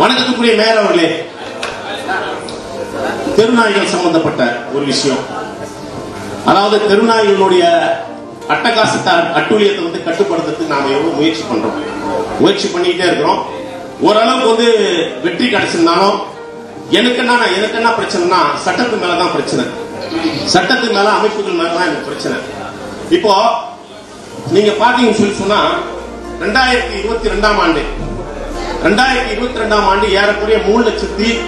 வணக்கத்துக்குரிய மேயர் அவர்களே தெருநாய்கள் சம்பந்தப்பட்ட ஒரு விஷயம். அதாவது தெருநாய்களுடைய அட்டகாசத்தை அட்டூழியத்தை வந்து கட்டுப்படுத்துறதுக்கு நாம எவ்வளவு முயற்சி பண்றோம். முயற்சி பண்ணிக்கிட்டே இருக்கிறோம். ஓரளவுக்கு வந்து வெற்றி கிடைச்சிருந்தாலும் எனக்கு என்ன எனக்கு என்ன பிரச்சனைனா சட்டத்து மேலதான் பிரச்சனை. சட்டத்து மேல அமைப்புகள் மேலதான் எனக்கு பிரச்சனை. இப்போ நீங்க பாத்தீங்கன்னு சொல்லி சொன்னா ரெண்டாயிரத்தி இருபத்தி ரெண்டாம் ஆண்டு ரெண்டாயிரத்தி இருபத்தி ரெண்டாம் ஆண்டு ஏறக்குறைய மூணு லட்சத்தி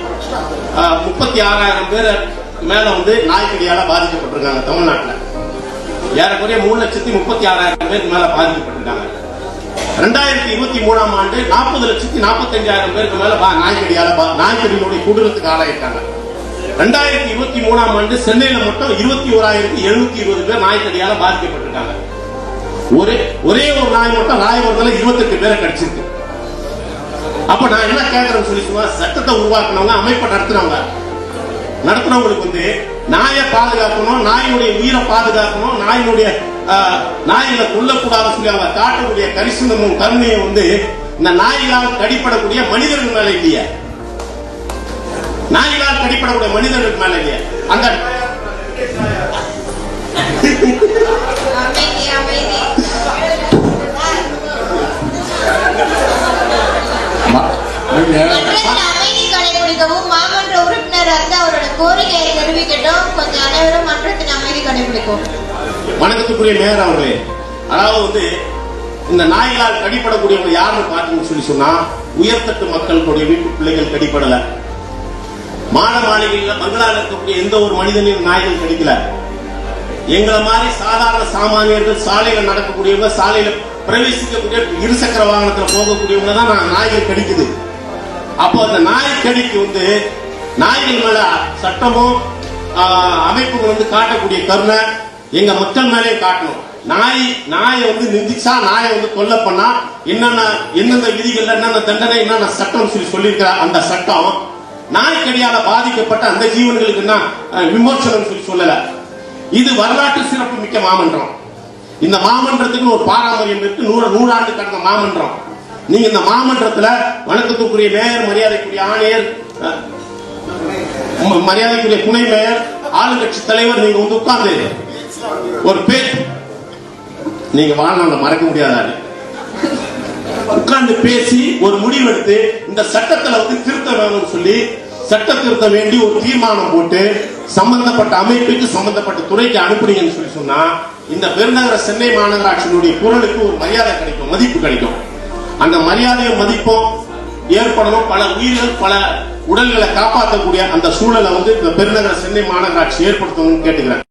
முப்பத்தி ஆறாயிரம் பேர் மேல வந்து நாய்க்கடியால பாதிக்கப்பட்டிருக்காங்க தமிழ்நாட்டில். ஏறக்குறைய மூணு லட்சத்தி முப்பத்தி ஆறாயிரம் பேருக்கு மேல பாதிக்கப்பட்டிருக்காங்க. ரெண்டாயிரத்தி இருபத்தி மூணாம் ஆண்டு நாற்பது லட்சத்தி நாற்பத்தஞ்சாயிரம் பேருக்கு மேல பா- நாய்க்கடியால பா- நாய்க்கடியினுடைய ஆளாயிருக்காங்க. ரெண்டாயிரத்தி இருபத்தி மூணாம் ஆண்டு சென்னையில மட்டும் இருபத்தி ஓராயிரத்தி எழுநூத்தி இருபது பேர் நாய்க்கடியால பாதிக்கப்பட்டிருக்காங்க. ஒரே ஒரே ஒரு நாய் மட்டும் ராயபுரத்துல இருபத்தெட்டு பேரை கடிச்சிருக்கு. அப்ப நான் என்ன கேட்கறேன்னு சொல்லி சொன்னா சட்டத்தை உருவாக்குனவங்க அமைப்பை நடத்துறவங்க. நடத்துனவங்களுக்கு வந்து நாயை பாதுகாக்கணும் நாயினுடைய உயிரை பாதுகாக்கணும் நாயினுடைய ஆஹ், நாய்களை கொல்லக்கூடாதுன்னு சொல்லி அவங்க காட்டக்கூடிய கரிசனமும் கருணையும் வந்து இந்த நாய்களால் கடிப்படக்கூடிய மனிதர்கள் மேல இல்லையா. நாய்களால் கடிப்படக்கூடிய மனிதர்கள் மேல இல்லையா. அந்த கோரிக்கையை தெரிவிக்கட்டும். கொஞ்சம் அனைவரும் மன்றத்தின் அமைதி கடைபிடிக்கும் வணக்கத்துக்குரிய மேயர் அவர்களே அதாவது வந்து இந்த நாய்களால் கடிப்படக்கூடியவங்க யாருன்னு பார்த்தீங்கன்னு சொல்லி சொன்னா உயர்தட்டு மக்களுடைய வீட்டு பிள்ளைகள் கடிப்படல மாட மாளிகையில் பங்களால இருக்கக்கூடிய எந்த ஒரு மனிதனையும் நாய்கள் கடிக்கல. எங்களை மாதிரி சாதாரண சாமானியர்கள் சாலையில் நடக்கக்கூடியவங்க சாலையில பிரவேசிக்கக்கூடிய இருசக்கர வாகனத்தில் போகக்கூடியவங்க தான் நாங்கள் நாய்கள் கடிக்குது. அப்போ அந்த நாய் கடிக்கு வந்து நாய்கள் மேல சட்டமும் ஆஹ், அமைப்புகள் வந்து காட்டக்கூடிய கருணை எங்க மக்கள் மேலே காட்டணும். நாய் நாயை வந்து நிந்திச்சா நாயை வந்து கொல்ல பண்ணா என்னென்ன எந்தெந்த விதிகள் என்னென்ன தண்டனை என்னென்ன சட்டம் சொல்லி சொல்லியிருக்கிற அந்த சட்டம் நாய்க்கடியால பாதிக்கப்பட்ட அந்த ஜீவன்களுக்கு என்ன அஹ், விமோசனம் சொல்லி சொல்லல. இது வரலாற்று சிறப்பு மிக்க மாமன்றம். இந்த மாமன்றத்துக்கு ஒரு பாரம்பரியம் இருக்கு. நூறு நூறாண்டு கடந்த மாமன்றம். நீங்க இந்த மாமன்றத்துல வணக்கத்துக்குரிய மேயர் மரியாதைக்குரிய ஆணையர் மரியாதைக்குரிய துணை மேயர் ஆளுங்கட்சி தலைவர் நீங்க வந்து உட்கார்ந்து ஒரு பேர் நீங்க வாழ்நாள மறக்க முடியாத உட்கார்ந்து பேசி ஒரு முடிவெடுத்து இந்த சட்டத்துல வந்து திருத்த வேணும்னு சொல்லி சட்ட திருத்த வேண்டி ஒரு தீர்மானம் போட்டு சம்பந்தப்பட்ட அமைப்புக்கு சம்பந்தப்பட்ட துறைக்கு அனுப்புறீங்கன்னு சொல்லி சொன்னா இந்த பெருநகர சென்னை மாநகராட்சியினுடைய குரலுக்கு ஒரு மரியாதை கிடைக்கும் மதிப்பு கிடைக்கும். அந்த மரியாதையும் மதிப்பும் ஏற்படணும். பல உயிர்கள் பல உடல்களை காப்பாற்றக்கூடிய அந்த சூழலை வந்து இந்த பெருநகர சென்னை மாநகராட்சி ஏற்படுத்தணும்னு கேட்டுக்கிறேன்.